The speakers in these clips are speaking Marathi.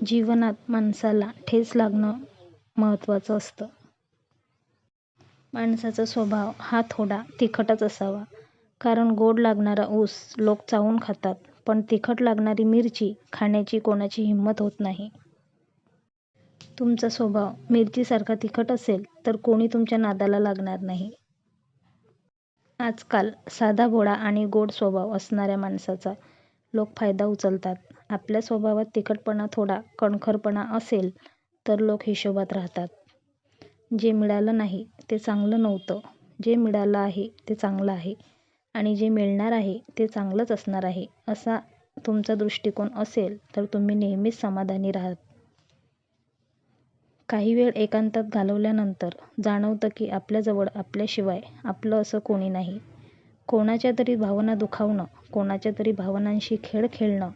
जीवनात माणसाला ठेच लागणं महत्त्वाचं असतं. माणसाचा स्वभाव हा थोडा तिखटच असावा. कारण गोड लागणारा ऊस लोक चावून खातात पण तिखट लागणारी मिरची खाण्याची कोणाची हिंमत होत नाही. तुमचा स्वभाव मिरचीसारखा तिखट असेल तर कोणी तुमच्या नादाला लागणार नाही. आजकाल साधा भोळा आणि गोड स्वभाव असणाऱ्या माणसाचा लोक फायदा उचलतात. आपल्या स्वभावात तिखटपणा थोडा कणखरपणा असेल तर लोक हिशोबात राहतात. जे मिळालं नाही ते चांगलं नव्हतं. जे मिळालं आहे ते चांगलं आहे आणि जे मिळणार आहे ते चांगलंच असणार आहे असा तुमचा दृष्टिकोन असेल तर तुम्ही नेहमीच समाधानी राहाल. काही वेळ एकांतात घालवल्यानंतर जाणवतं की आपल्याजवळ आपल्याशिवाय आपलं असं कोणी नाही. कोणाच्या तरी भावना दुखावणं, कोणाच्या तरी भावनांशी खेळ खेळणं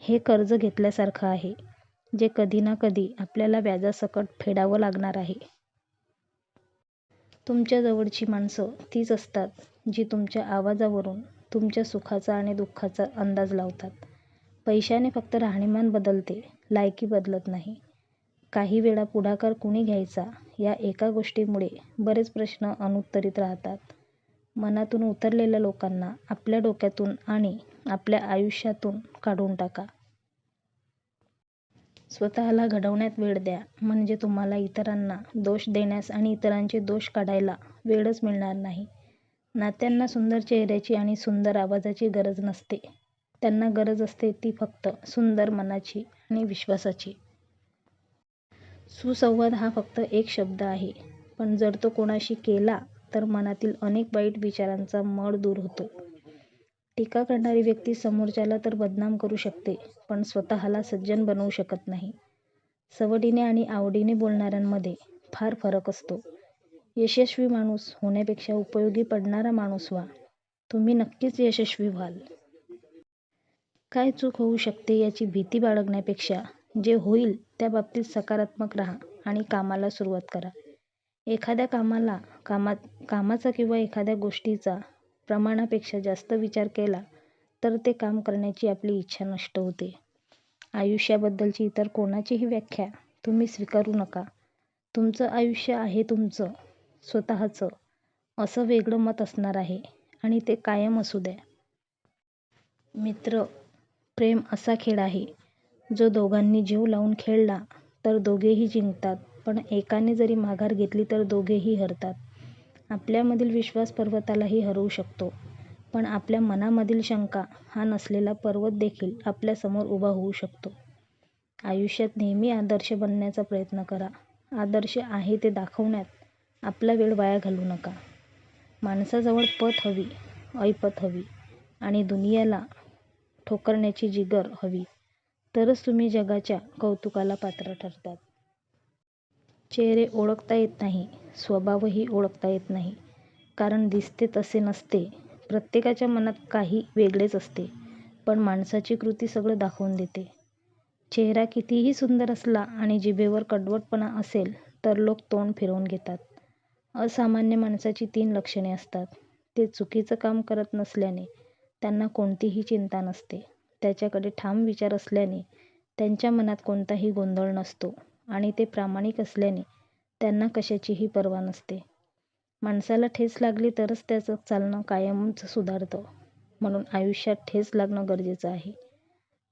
हे कर्ज घेतल्यासारखं आहे जे कधी ना कधी आपल्याला व्याजासकट फेडावं लागणार आहे. तुमच्या जवळची माणसं तीच असतात जी तुमच्या आवाजावरून तुमच्या सुखाचा आणि दुःखाचा अंदाज लावतात. पैशाने फक्त राहणीमान बदलते, लायकी बदलत नाही. काही वेळा पुढाकार कुणी घ्यायचा या एका गोष्टीमुळे बरेच प्रश्न अनुत्तरीत राहतात. मनातून उतरलेल्या लोकांना आपल्या डोक्यातून आणि आपल्या आयुष्यातून काढून टाका. स्वतःला घडवण्यात वेळ द्या म्हणजे तुम्हाला इतरांना दोष देण्यास आणि इतरांचे दोष काढायला वेळच मिळणार नाही. नात्यांना सुंदर चेहऱ्याची आणि सुंदर आवाजाची गरज नसते. त्यांना गरज असते ती फक्त सुंदर मनाची आणि विश्वासाची. सुसंवाद हा फक्त एक शब्द आहे पण जर तो कोणाशी केला तर मनातील अनेक वाईट विचारांचा मळ दूर होतो. टीका करणारी व्यक्ती समोरच्याला तर बदनाम करू शकते पण स्वतःला सज्जन बनवू शकत नाही. सवडीने आणि आवडीने बोलणाऱ्यांमध्ये फार फरक असतो. यशस्वी माणूस होण्यापेक्षा उपयोगी पडणारा माणूस व्हा. तुम्ही नक्कीच यशस्वी व्हाल. काय चूक होऊ शकते याची भीती बाळगण्यापेक्षा जे होईल त्याबाबतीत सकारात्मक राहा आणि कामाला सुरुवात करा. एखाद्या कामाला, कामात कामाचा किंवा एखाद्या गोष्टीचा प्रमाणापेक्षा जास्त विचार केला तर ते काम करण्याची आपली इच्छा नष्ट होते. आयुष्याबद्दलची इतर कोणाचीही व्याख्या तुम्ही स्वीकारू नका. तुमचं आयुष्य आहे तुमचं स्वतःचं असं वेगळं मत असणार आहे आणि ते कायम असू द्या. मित्र, प्रेम असा खेळ आहे जो दोघांनी जीव लावून खेळला तर दोघेही जिंकतात पण एकाने जरी माघार घेतली तर दोघेही हरतात. आपल्यामधील विश्वास पर्वतालाही हरवू शकतो पण आपल्या मनामधील शंका हा नसलेला पर्वत देखील आपल्यासमोर उभा होऊ शकतो. आयुष्यात नेहमी आदर्श बनण्याचा प्रयत्न करा. आदर्श आहे ते दाखवण्यात आपला वेळ वाया घालवू नका. माणसाजवळ पत हवी, ऐपत हवी आणि दुनियेला ठोकरण्याची जिगर हवी तरच तुम्ही जगाच्या कौतुकाला पात्र ठरतात. चेहरे ओळखता येत नाही, स्वभावही ओळखता येत नाही. कारण दिसते तसे नसते. प्रत्येकाच्या मनात काही वेगळेच असते पण माणसाची कृती सगळं दाखवून देते. चेहरा कितीही सुंदर असला आणि जिभेवर कडवटपणा असेल तर लोक तोंड फिरवून घेतात. असामान्य माणसाची तीन लक्षणे असतात. ते चुकीचं काम करत नसल्याने त्यांना कोणतीही चिंता नसते, त्याच्याकडे ठाम विचार असल्याने त्यांच्या मनात कोणताही गोंधळ नसतो आणि ते प्रामाणिक असल्याने त्यांना कशाचीही पर्वा नसते. माणसाला ठेच लागली तरच त्याचं चालणं कायमच सुधारतं म्हणून आयुष्यात ठेच लागणं गरजेचं आहे.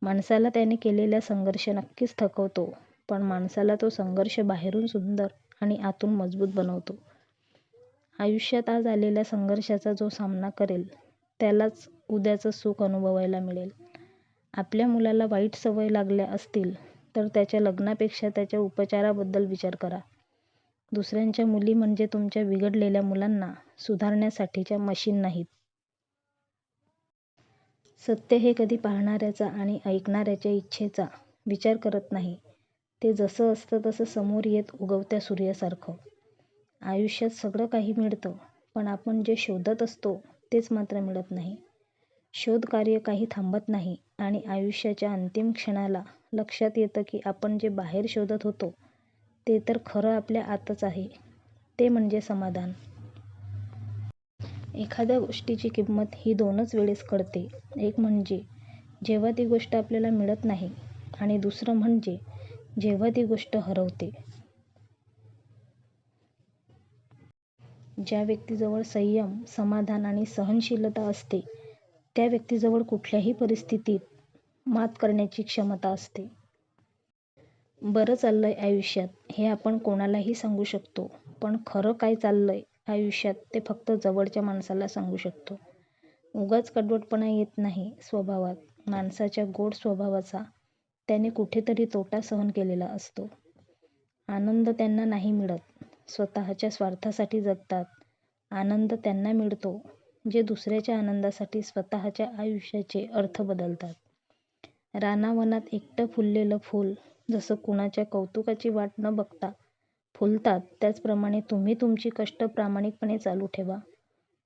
माणसाला त्याने केलेला संघर्ष नक्कीच थकवतो पण माणसाला तो संघर्ष बाहेरून सुंदर आणि आतून मजबूत बनवतो. आयुष्यात आज आलेल्या संघर्षाचा जो सामना करेल त्यालाच उद्याचं सुख अनुभवायला मिळेल. आपल्या मुलाला वाईट सवयी लागल्या असतील तर त्याच्या लग्नापेक्षा त्याच्या उपचाराबद्दल विचार करा. दुसऱ्यांच्या मुली म्हणजे तुमच्या बिघडलेल्या मुलांना सुधारण्यासाठीच्या मशीन नाहीत. सत्य हे कधी पाहणाऱ्याचा आणि ऐकणाऱ्याच्या इच्छेचा विचार करत नाही. ते जसं असतं तसं समोर येत उगवत्या सूर्यासारखं. आयुष्यात सगळं काही मिळतं पण आपण जे शोधत असतो तेच मात्र मिळत नाही. शोधकार्य काही थांबत नाही आणि आयुष्याच्या अंतिम क्षणाला लक्षात येतं की आपण जे बाहेर शोधत होतो ते तर खरं आपल्या आतच आहे ते म्हणजे समाधान. एखाद्या गोष्टीची किंमत ही दोनच वेळेस कळते एक म्हणजे जेव्हा ती गोष्ट आपल्याला मिळत नाही आणि दुसरं म्हणजे जेव्हा ती गोष्ट हरवते. ज्या व्यक्तीजवळ संयम, समाधान आणि सहनशीलता असते त्या व्यक्तीजवळ कुठल्याही परिस्थितीत मात करण्याची क्षमता असते. बरं चाललंय आयुष्यात हे आपण कोणालाही सांगू शकतो पण खरं काय चाललंय आयुष्यात ते फक्त जवळच्या माणसाला सांगू शकतो. उगाच कडवटपणा येत नाही स्वभावात. माणसाच्या गोड स्वभावाचा त्याने कुठेतरी तोटा सहन केलेला असतो. आनंद त्यांना नाही मिळत. स्वतःच्या स्वार्थासाठी जगतात. आनंद त्यांना मिळतो जे दुसऱ्याच्या आनंदासाठी स्वतःच्या आयुष्याचे अर्थ बदलतात. रानावनात एकटं फुललेलं फूल जसं कुणाच्या कौतुकाची वाट न बघता फुलतात त्याचप्रमाणे तुम्ही तुमची कष्ट प्रामाणिकपणे चालू ठेवा.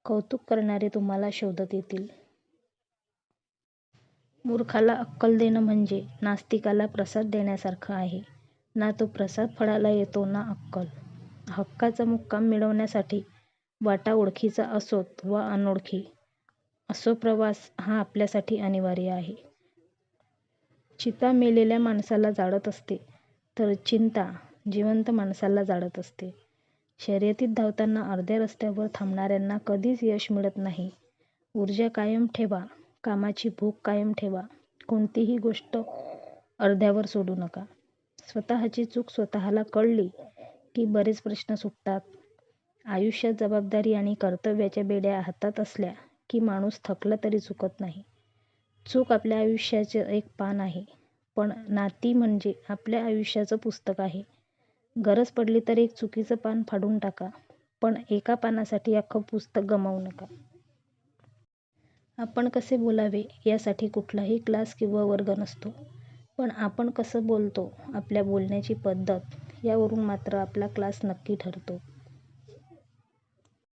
कौतुक करणारे तुम्हाला शोधत येतील. मूर्खाला अक्कल देणं म्हणजे नास्तिकाला प्रसाद देण्यासारखं आहे. ना तो प्रसाद फळाला येतो ना अक्कल. हक्काचा मुक्काम मिळवण्यासाठी वाटा ओळखीचा असोत वा अनोळखी असो प्रवास हा आपल्यासाठी अनिवार्य आहे. चिता मेलेल्या माणसाला जाळत असते तर चिंता जिवंत माणसाला जाळत असते. शर्यतीत धावताना अर्ध्या रस्त्यावर थांबणाऱ्यांना कधीच यश मिळत नाही. ऊर्जा कायम ठेवा, कामाची भूक कायम ठेवा, कोणतीही गोष्ट अर्ध्यावर सोडू नका. स्वतःची चूक स्वतःला कळली की बरेच प्रश्न सुटतात. आयुष्यात जबाबदारी आणि कर्तव्याच्या बेड्या हातात असल्या की माणूस थकला तरी चुकत नाही. चूक आपल्या आयुष्याचं एक पान आहे पण नाती म्हणजे आपल्या आयुष्याचं पुस्तक आहे. गरज पडली तर एक चुकीचं पान फाडून टाका पण एका पानासाठी अख्खं पुस्तक गमावू नका. आपण कसे बोलावे यासाठी कुठलाही क्लास किंवा वर्ग नसतो पण आपण कसं बोलतो, आपल्या बोलण्याची पद्धत यावरून मात्र आपला क्लास नक्की ठरतो.